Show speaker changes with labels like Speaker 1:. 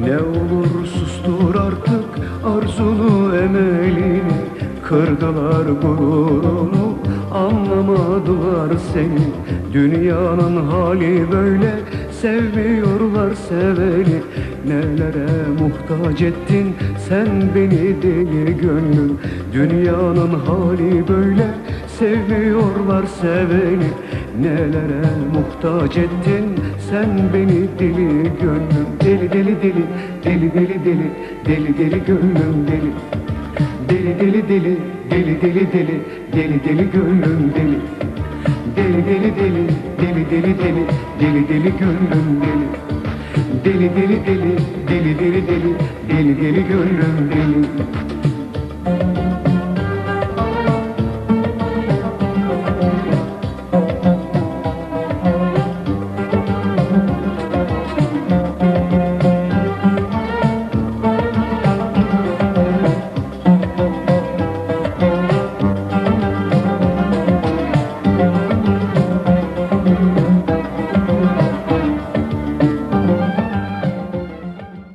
Speaker 1: Ne olur sustur artık arzunu emelini Kırdılar gururunu anlamadılar seni. Dünyanın hali böyle sevmiyorlar seveni. Nelere muhtaç ettin sen beni deli gönlüm Dünyanın hali böyle sevmiyorlar seveni Nelere muhtaç ettin sen beni deli gönlüm Deli deli deli deli deli deli deli deli gönlüm deli Deli deli deli deli deli deli deli deli gönlüm deli Deli deli deli deli deli deli deli deli gönlüm deli Deli deli deli deli deli deli deli deli gönlüm deli